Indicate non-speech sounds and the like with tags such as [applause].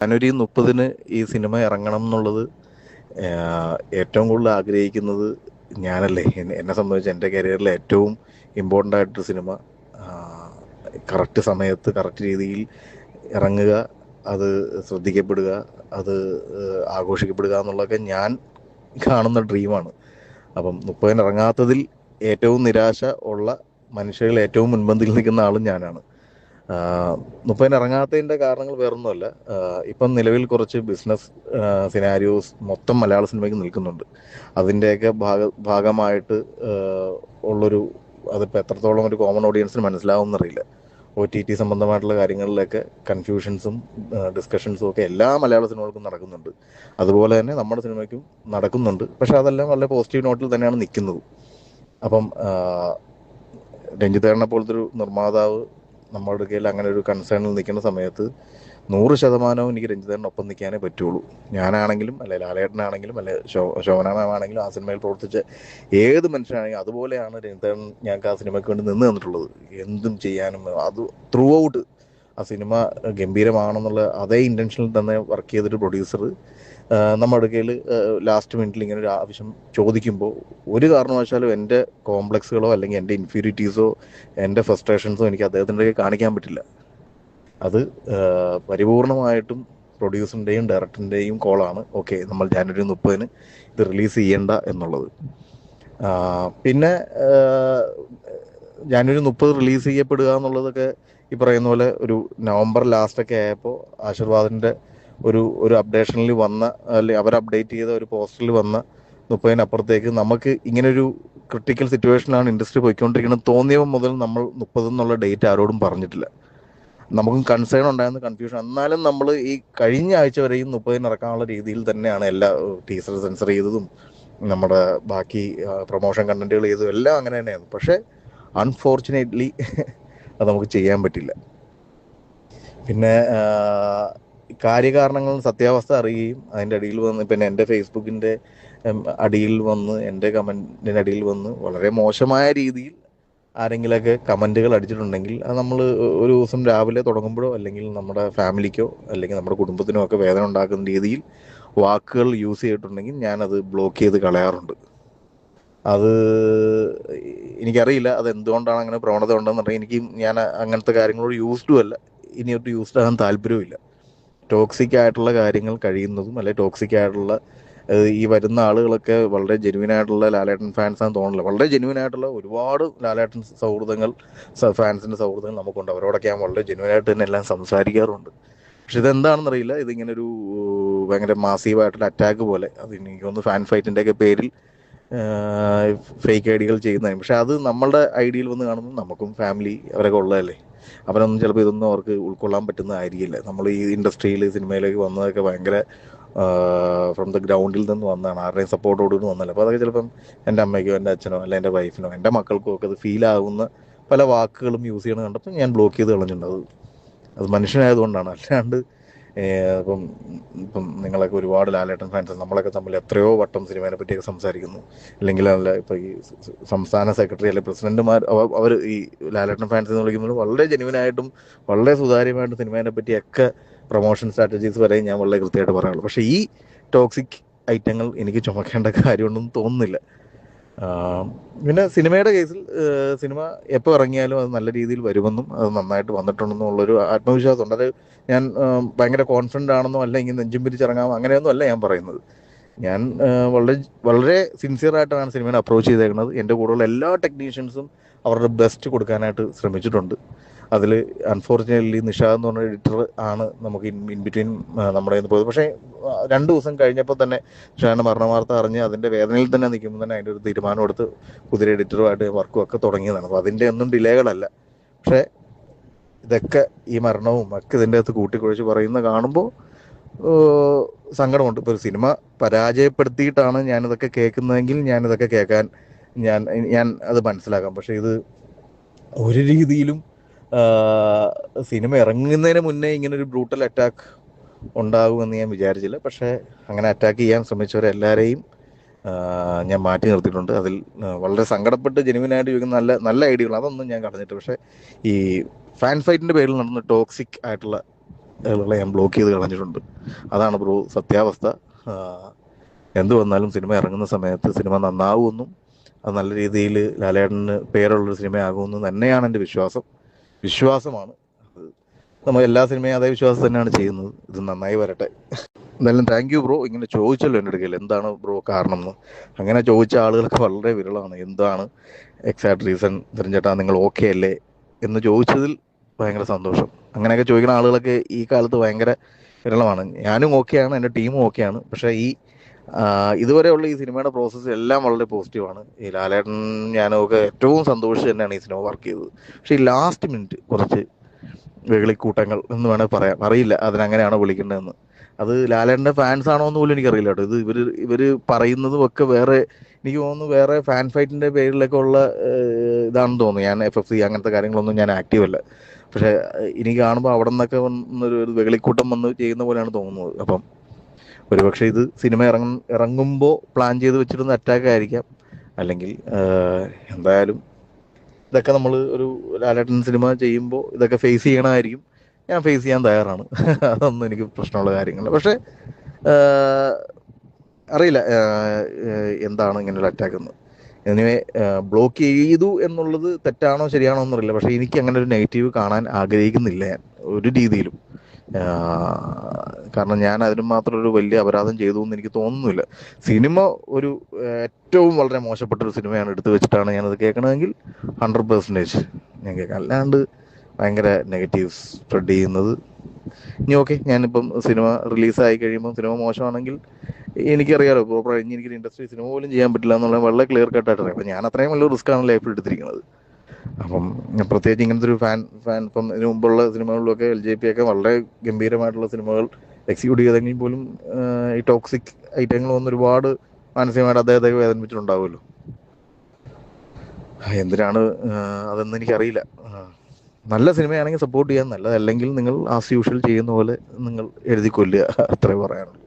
ജനുവരി മുപ്പതിന് ഈ സിനിമ ഇറങ്ങണം എന്നുള്ളത് ഏറ്റവും കൂടുതൽ ആഗ്രഹിക്കുന്നത് ഞാനല്ലേ. എന്നെ സംബന്ധിച്ച് എന്റെ കരിയറിൽ ഏറ്റവും ഇമ്പോർട്ടന്റ് ആയിട്ടൊരു സിനിമ കറക്റ്റ് സമയത്ത് കറക്റ്റ് രീതിയിൽ ഇറങ്ങുക അത് ശ്രദ്ധിക്കപ്പെടുക അത് ആഘോഷിക്കപ്പെടുക എന്നുള്ളതൊക്കെ ഞാൻ കാണുന്ന ഡ്രീമാണ് അപ്പം മുപ്പതിന് ഇറങ്ങാത്തതിൽ ഏറ്റവും നിരാശ ഉള്ള മനുഷ്യരിൽ ഏറ്റവും മുൻപന്തിയിൽ നിൽക്കുന്ന ആളും ഞാനാണ്. മുപ്പതിന് ഇറങ്ങാത്തതിന്റെ കാരണങ്ങൾ വേറൊന്നുമല്ല. ഇപ്പം നിലവിൽ കുറച്ച് ബിസിനസ് സിനാരിയോസ് മൊത്തം മലയാള സിനിമയ്ക്ക് നിൽക്കുന്നുണ്ട്. അതിന്റെയൊക്കെ ഭാഗ ഭാഗമായിട്ട് ഉള്ളൊരു അതിപ്പോൾ എത്രത്തോളം ഒരു കോമൺ ഓഡിയൻസിന് മനസ്സിലാവുമെന്നറിയില്ല ഒ ടി ടി സംബന്ധമായിട്ടുള്ള കാര്യങ്ങളിലൊക്കെ കൺഫ്യൂഷൻസും ഡിസ്കഷൻസും ഒക്കെ എല്ലാ മലയാള സിനിമകൾക്കും നടക്കുന്നുണ്ട്. അതുപോലെ തന്നെ നമ്മുടെ സിനിമയ്ക്കും നടക്കുന്നുണ്ട്. പക്ഷെ അതെല്ലാം വളരെ പോസിറ്റീവ് നോട്ടിൽ തന്നെയാണ് നിൽക്കുന്നത്. അപ്പം രഞ്ജിത്തേട്ടനെ പോലത്തെ ഒരു നിർമ്മാതാവ് നമ്മുടെ കയ്യിൽ അങ്ങനെ ഒരു കൺസേണിൽ നിൽക്കുന്ന സമയത്ത് നൂറ് ശതമാനവും എനിക്ക് രഞ്ജിത്തേട്ടനൊപ്പം നിൽക്കാനേ പറ്റുള്ളൂ. ഞാനാണെങ്കിലും അല്ലെ ലാലേട്ടനാണെങ്കിലും അല്ലെ ശോ ശോഭനാമാണെങ്കിലും ആ സിനിമയിൽ പ്രവർത്തിച്ച ഏത് മനുഷ്യനാണെങ്കിലും അതുപോലെയാണ് രഞ്ജിത്തേട്ടൻ ഞങ്ങൾക്ക് ആ സിനിമയ്ക്ക് വേണ്ടി നിന്ന് തന്നിട്ടുള്ളത്. എന്തും ചെയ്യാനും അത് ത്രൂ ഔട്ട് ആ സിനിമ ഗംഭീരമാണെന്നുള്ള അതേ ഇന്റൻഷനിൽ തന്നെ വർക്ക് ചെയ്തൊരു പ്രൊഡ്യൂസർ നമ്മുടെ അടുക്കയിൽ ലാസ്റ്റ് മിനിറ്റിൽ ഇങ്ങനെ ഒരു ആവശ്യം ചോദിക്കുമ്പോൾ ഒരു കാരണവശാലും എന്റെ കോംപ്ലക്സുകളോ അല്ലെങ്കിൽ എന്റെ ഇൻഫ്യൂരിറ്റീസോ എന്റെ ഫ്രസ്ട്രേഷൻസോ എനിക്ക് അദ്ദേഹത്തിന്റെ കാണിക്കാൻ പറ്റില്ല. അത് പരിപൂർണമായിട്ടും പ്രൊഡ്യൂസറിന്റെയും ഡയറക്ടറിന്റെയും കോളാണ് ഓക്കെ നമ്മൾ ജാനുവരി മുപ്പതിന് ഇത് റിലീസ് ചെയ്യേണ്ട എന്നുള്ളത്. പിന്നെ ജാനുവരി മുപ്പത് റിലീസ് ചെയ്യപ്പെടുക എന്നുള്ളതൊക്കെ ഈ പറയുന്ന പോലെ ഒരു നവംബർ ലാസ്റ്റ് ഒക്കെ ആയപ്പോൾ ആശീർവാദിന്റെ ഒരു ഒരു അപ്ഡേഷനിൽ വന്ന അല്ലെ അവർ അപ്ഡേറ്റ് ചെയ്ത ഒരു പോസ്റ്ററിൽ വന്ന മുപ്പതിനപ്പുറത്തേക്ക് നമുക്ക് ഇങ്ങനൊരു ക്രിട്ടിക്കൽ സിറ്റുവേഷനാണ് ഇൻഡസ്ട്രി പോയിക്കൊണ്ടിരിക്കുന്നത്. തോന്നിയവ മുതൽ നമ്മൾ മുപ്പത് എന്നുള്ള ഡേറ്റ് ആരോടും പറഞ്ഞിട്ടില്ല. നമുക്കും കൺസേൺ ഉണ്ടായിരുന്ന കൺഫ്യൂഷൻ എന്നാലും നമ്മൾ ഈ കഴിഞ്ഞ ആഴ്ച വരെയും മുപ്പതിന് ഇറക്കാനുള്ള രീതിയിൽ തന്നെയാണ് എല്ലാ ടീസർ സെൻസർ ചെയ്തതും നമ്മുടെ ബാക്കി പ്രൊമോഷൻ കണ്ടന്റുകൾ ചെയ്തതും എല്ലാം അങ്ങനെ തന്നെയായിരുന്നു. പക്ഷേ അൺഫോർച്ചുനേറ്റ്ലി അത് നമുക്ക് ചെയ്യാൻ പറ്റില്ല. പിന്നെ കാര്യകാരണങ്ങൾ സത്യാവസ്ഥ അറിയുകയും അതിന്റെ അടിയിൽ വന്ന് പിന്നെ എന്റെ ഫേസ്ബുക്കിന്റെ അടിയിൽ വന്ന് എന്റെ കമന്റിന്റെ അടിയിൽ വന്ന് വളരെ മോശമായ രീതിയിൽ ആരെങ്കിലൊക്കെ കമന്റുകൾ അടിച്ചിട്ടുണ്ടെങ്കിൽ അത് നമ്മൾ ഒരു ദിവസം രാവിലെ തുടങ്ങുമ്പോഴോ അല്ലെങ്കിൽ നമ്മുടെ ഫാമിലിക്കോ അല്ലെങ്കിൽ നമ്മുടെ കുടുംബത്തിനോ ഒക്കെ വേദന ഉണ്ടാക്കുന്ന രീതിയിൽ വാക്കുകൾ യൂസ് ചെയ്തിട്ടുണ്ടെങ്കിൽ ഞാനത് ബ്ലോക്ക് ചെയ്ത് കളയാറുണ്ട്. അത് എനിക്കറിയില്ല അത് എന്തുകൊണ്ടാണ് അങ്ങനെ പ്രവണത ഉണ്ടെന്നുണ്ടെങ്കിൽ എനിക്ക് ഞാൻ അങ്ങനത്തെ കാര്യങ്ങളോട് യൂസ്ഡും അല്ല. ഇനിയൊട്ട് യൂസ്ഡ് ആകാൻ താല്പര്യവുമില്ല ടോക്സിക് ആയിട്ടുള്ള കാര്യങ്ങൾ കഴിയുന്നതും അല്ലെ ടോക്സിക് ആയിട്ടുള്ള ഈ വരുന്ന ആളുകളൊക്കെ വളരെ ജെനുവിൻ ആയിട്ടുള്ള ലാലേട്ടൻ ഫാൻസ് ആണെന്ന് വളരെ ജെനുവിൻ ആയിട്ടുള്ള ഒരുപാട് ലാലേട്ടൻ സൗഹൃദങ്ങൾ ഫാൻസിന്റെ സൗഹൃദങ്ങൾ നമുക്കുണ്ട്. അവരോടൊക്കെ ഞാൻ വളരെ ജെനുവിൻ ആയിട്ട് തന്നെ എല്ലാം സംസാരിക്കാറുണ്ട്. പക്ഷെ ഇതെന്താണെന്ന് അറിയില്ല ഇതിങ്ങനെ ഒരു ഭയങ്കര മാസീവായിട്ടുള്ള അറ്റാക്ക് പോലെ. അത് എനിക്ക് തോന്നുന്നു ഫാൻ ഫൈറ്റിന്റെ ഒക്കെ പേരിൽ ഫേക്ക് ഐഡികൾ ചെയ്യുന്നതായി. പക്ഷെ അത് നമ്മളുടെ ഐഡിയിൽ വന്ന് കാണുന്നത് നമുക്കും ഫാമിലി അവരൊക്കെ ഉള്ളതല്ലേ? അവരൊന്നും ചിലപ്പോൾ ഇതൊന്നും അവർക്ക് ഉൾക്കൊള്ളാൻ പറ്റുന്നതായിരിക്കില്ല. നമ്മൾ ഈ ഇൻഡസ്ട്രിയിൽ സിനിമയിലേക്ക് വന്നതൊക്കെ ഭയങ്കര ഫ്രം ദ ഗ്രൗണ്ടിൽ നിന്ന് വന്നതാണ്. ആരുടെയും സപ്പോർട്ടോട് വന്നല്ല. അപ്പോൾ അതൊക്കെ ചിലപ്പം എന്റെ അമ്മയ്ക്കോ എന്റെ അച്ഛനോ അല്ല എന്റെ വൈഫിനോ എന്റെ മക്കൾക്കോ ഒക്കെ അത് ഫീൽ ആകുന്ന പല വാക്കുകളും യൂസ് ചെയ്യണത് കണ്ടപ്പോൾ ഞാൻ ബ്ലോക്ക് ചെയ്ത് കളഞ്ഞിട്ടുണ്ട്. അത് അത് മനുഷ്യനായതുകൊണ്ടാണ്. അല്ലാണ്ട് ഇപ്പം ഇപ്പം നിങ്ങളൊക്കെ ഒരുപാട് ലാലേട്ടൻ ഫാൻസ് നമ്മളൊക്കെ തമ്മിൽ എത്രയോ വട്ടം സിനിമയെ പറ്റിയൊക്കെ സംസാരിക്കുന്നു. അല്ലെങ്കിൽ അല്ല ഇപ്പം ഈ സംസ്ഥാന സെക്രട്ടറി അല്ലെങ്കിൽ പ്രസിഡന്റുമാർ അവർ ഈ ലാലേട്ടൻ ഫാൻസ് എന്ന് വിളിക്കുമ്പോൾ വളരെ ജെനുവിനായിട്ടും വളരെ സുതാര്യമായിട്ടും സിനിമയെ പറ്റിയൊക്കെ പ്രൊമോഷൻ സ്ട്രാറ്റജീസ് വരെ ഞാൻ വളരെ കൃത്യമായിട്ട് പറയുള്ളൂ പക്ഷേ ഈ ടോക്സിക് ഐറ്റങ്ങൾ എനിക്ക് ചുമക്കേണ്ട കാര്യമുണ്ടെന്ന് തോന്നുന്നില്ല. പിന്നെ സിനിമയുടെ കേസിൽ സിനിമ എപ്പോൾ ഇറങ്ങിയാലും അത് നല്ല രീതിയിൽ വരുമെന്നും അത് നന്നായിട്ട് വന്നിട്ടുണ്ടെന്നും ആത്മവിശ്വാസം ഉണ്ട് അത് ഞാൻ ഭയങ്കര കോൺഫിഡന്റ് ആണെന്നോ അല്ല ഇങ്ങനെ നെഞ്ചും പിരിച്ചിറങ്ങാം അങ്ങനെയൊന്നും അല്ല ഞാൻ പറയുന്നത്. ഞാൻ വളരെ വളരെ സിൻസിയർ ആയിട്ടാണ് സിനിമയെ അപ്രോച്ച് ചെയ്തേക്കുന്നത് എന്റെ കൂടെയുള്ള എല്ലാ ടെക്നീഷ്യൻസും അവരുടെ ബെസ്റ്റ് കൊടുക്കാനായിട്ട് ശ്രമിച്ചിട്ടുണ്ട്. അതിൽ അൺഫോർച്ചുനേറ്റ്ലി നിഷ എന്ന് പറഞ്ഞ എഡിറ്റർ ആണ് നമുക്ക് ഇൻ ബിറ്റ്വീൻ നമ്മുടെ കയ്യിൽ നിന്ന് പോയത്. പക്ഷേ രണ്ട് ദിവസം കഴിഞ്ഞപ്പോൾ തന്നെ ഷാന്റെ മരണ വാർത്ത അറിഞ്ഞ് അതിന്റെ വേദനയിൽ തന്നെ നിൽക്കുമ്പോൾ തന്നെ അതിന്റെ ഒരു തീരുമാനം എടുത്ത് പുതിയ എഡിറ്ററുമായിട്ട് വർക്കും ഒക്കെ തുടങ്ങിയതാണ്. അപ്പോൾ അതിന്റെ ഒന്നും ഡിലേകളല്ല പക്ഷേ ഇതൊക്കെ ഈ മരണവും ഒക്കെ ഇതിന്റെ അകത്ത് കൂട്ടിക്കുഴച്ച് പറയുന്ന കാണുമ്പോൾ സങ്കടമുണ്ട്. ഇപ്പോൾ ഒരു സിനിമ പരാജയപ്പെടുത്തിയിട്ടാണ് ഞാനിതൊക്കെ കേൾക്കുന്നതെങ്കിൽ ഞാനിതൊക്കെ കേൾക്കാൻ ഞാൻ ഞാൻ അത് മനസ്സിലാക്കാം. പക്ഷേ ഇത് ഒരു രീതിയിലും സിനിമ ഇറങ്ങുന്നതിന് മുന്നേ ഇങ്ങനെ ഒരു ബ്രൂട്ടൽ അറ്റാക്ക് ഉണ്ടാകുമെന്ന് ഞാൻ വിചാരിച്ചില്ല. പക്ഷേ അങ്ങനെ അറ്റാക്ക് ചെയ്യാൻ ശ്രമിച്ചവരെല്ലാവരെയും ഞാൻ മാറ്റി നിർത്തിയിട്ടുണ്ട്. അതിൽ വളരെ സങ്കടപ്പെട്ട് ജെനുവിനായിട്ട് ചോദിക്കുന്ന നല്ല നല്ല ഐഡിയകൾ. അതൊന്നും ഞാൻ കളഞ്ഞിട്ട് പക്ഷേ ഈ ഫാൻ ഫൈറ്റിന്റെ പേരിൽ നടന്ന ടോക്സിക് ആയിട്ടുള്ള ആളുകളെ ഞാൻ ബ്ലോക്ക് ചെയ്ത് കളഞ്ഞിട്ടുണ്ട്. അതാണ് ബ്രോ സത്യാവസ്ഥ. എന്ത് വന്നാലും സിനിമ ഇറങ്ങുന്ന സമയത്ത് സിനിമ നന്നാവുമെന്നും അത് നല്ല രീതിയിൽ ലാലേട്ടന് പേരുള്ളൊരു സിനിമയാകുമെന്നും തന്നെയാണ് എന്റെ വിശ്വാസം. വിശ്വാസമാണ്. നമ്മൾ എല്ലാ സിനിമയും അതേ വിശ്വാസം തന്നെയാണ് ചെയ്യുന്നത്. ഇത് നന്നായി വരട്ടെ. എന്തായാലും താങ്ക് യു ബ്രോ ഇങ്ങനെ ചോദിച്ചല്ലോ എന്റെ അടുക്കൽ എന്താണ് ബ്രോ കാരണം എന്ന് അങ്ങനെ ചോദിച്ച ആളുകൾക്ക് വളരെ വിരളാണ്. എന്താണ് എക്സാക്ട് റീസൺ തിരഞ്ഞെട്ടാ നിങ്ങൾ ഓക്കെ അല്ലേ? എന്ന് ചോദിച്ചതിൽ ഭയങ്കര സന്തോഷം. അങ്ങനെയൊക്കെ ചോദിക്കുന്ന ആളുകളൊക്കെ ഈ കാലത്ത് ഭയങ്കര വിരളമാണ്. ഞാനും ഓക്കെയാണ് എന്റെ ടീമും ഓക്കെയാണ് പക്ഷേ ഈ ഇതുവരെയുള്ള ഈ സിനിമയുടെ പ്രോസസ്സ് എല്ലാം വളരെ പോസിറ്റീവാണ് ഈ ലാലേട്ടൻ ഞാനൊക്കെ ഏറ്റവും സന്തോഷിച്ച് തന്നെയാണ് ഈ സിനിമ വർക്ക് ചെയ്തത്. പക്ഷേ ഈ ലാസ്റ്റ് മിനിറ്റ് കുറച്ച് വെകളിക്കൂട്ടങ്ങൾ എന്ന് വേണമെങ്കിൽ പറയാം. അറിയില്ല അതിനങ്ങനെയാണോ വിളിക്കേണ്ടതെന്ന്. അത് ലാലേട്ടന്റെ ഫാൻസ് ആണോ എന്ന് പോലും എനിക്കറിയില്ല കേട്ടോ. ഇത് ഇവർ ഇവർ പറയുന്നതും ഒക്കെ വേറെ എനിക്ക് തോന്നുന്നു വേറെ ഫാൻ ഫൈറ്റിന്റെ പേരിലൊക്കെ ഉള്ള ഇതാണെന്ന് തോന്നുന്നു. ഞാൻ എഫ് എഫ് സി അങ്ങനത്തെ കാര്യങ്ങളൊന്നും ഞാൻ ആക്റ്റീവ് അല്ല. പക്ഷേ ഇനി കാണുമ്പോൾ അവിടെ നിന്നൊക്കെ വന്നൊരു ഒരു വെളിക്കൂട്ടം വന്ന് ചെയ്യുന്ന പോലെയാണ് തോന്നുന്നത്. അപ്പം ഒരുപക്ഷെ ഇത് സിനിമ ഇറങ്ങ ഇറങ്ങുമ്പോൾ പ്ലാൻ ചെയ്ത് വെച്ചിരുന്ന അറ്റാക്ക് ആയിരിക്കാം. അല്ലെങ്കിൽ എന്തായാലും ഇതൊക്കെ നമ്മൾ ഒരു ലാലേട്ടൻ സിനിമ ചെയ്യുമ്പോൾ ഇതൊക്കെ ഫേസ് ചെയ്യണമായിരിക്കും. ഞാൻ ഫേസ് ചെയ്യാൻ തയ്യാറാണ്. [laughs] അതൊന്നും എനിക്ക് പ്രശ്നമുള്ള കാര്യങ്ങളല്ല. പക്ഷേ അറിയില്ല എന്താണ് ഇങ്ങനെയുള്ള അറ്റാക്ക് എന്ന്. എനിവേ ബ്ലോക്ക് ചെയ്തു എന്നുള്ളത് തെറ്റാണോ ശരിയാണോ എന്നറിയില്ല. പക്ഷേ എനിക്ക് അങ്ങനെ ഒരു നെഗറ്റീവ് കാണാൻ ആഗ്രഹിക്കുന്നില്ല ഞാൻ. ഒരു രീതിയിലും. കാരണം ഞാൻ അതിനും മാത്രം ഒരു വലിയ അപരാധം ചെയ്തു എന്ന് എനിക്ക് തോന്നുന്നില്ല. സിനിമ ഒരു ഏറ്റവും വളരെ മോശപ്പെട്ട ഒരു സിനിമയാണ് എടുത്തു വെച്ചിട്ടാണ് ഞാനത് കേൾക്കണമെങ്കിൽ ഹൺഡ്രഡ് പെർസെന്റേജ് ഞാൻ കേൾക്കാം. അല്ലാണ്ട് ഭയങ്കര നെഗറ്റീവ്സ് സ്പ്രെഡ് ചെയ്യുന്നത്. ഇനി ഓക്കെ ഞാനിപ്പം സിനിമ റിലീസായി കഴിയുമ്പോൾ സിനിമ മോശമാണെങ്കിൽ എനിക്കറിയാലോ പ്രോപ്പർ എനിക്ക് ഇൻഡസ്ട്രി സിനിമ പോലും ചെയ്യാൻ പറ്റില്ല എന്നുള്ള വളരെ ക്ലിയർ കട്ടായിട്ട് അറിയാം അപ്പം ഞാൻ അത്രയും വലിയ റിസ്ക്കാണ് ലൈഫിൽ എടുത്തിരിക്കുന്നത്. അപ്പം പ്രത്യേകിച്ച് ഇങ്ങനത്തെ ഒരു ഫാൻ ഫാൻ ഇപ്പം ഇതിനു മുമ്പുള്ള സിനിമകളിലൊക്കെ എൽ ജെ പി ഒക്കെ വളരെ ഗംഭീരമായിട്ടുള്ള സിനിമകൾ എക്സിക്യൂട്ട് ചെയ്തെങ്കിൽ പോലും ഈ ടോക്സിക് ഐറ്റങ്ങൾ വന്ന് ഒരുപാട് മാനസികമായിട്ട് അദ്ദേഹത്തെ വേദനിപ്പിച്ചിട്ടുണ്ടാവുമല്ലോ. എന്തിനാണ് അതെന്ന് എനിക്കറിയില്ല. നല്ല സിനിമയാണെങ്കിൽ സപ്പോർട്ട് ചെയ്യാൻ നല്ലതല്ലെങ്കിൽ നിങ്ങൾ ആസ് യൂഷ്വൽ ചെയ്യുന്ന പോലെ നിങ്ങൾ എഴുതി കൊല്ലുക. അത്രേ പറയാനുള്ളൂ.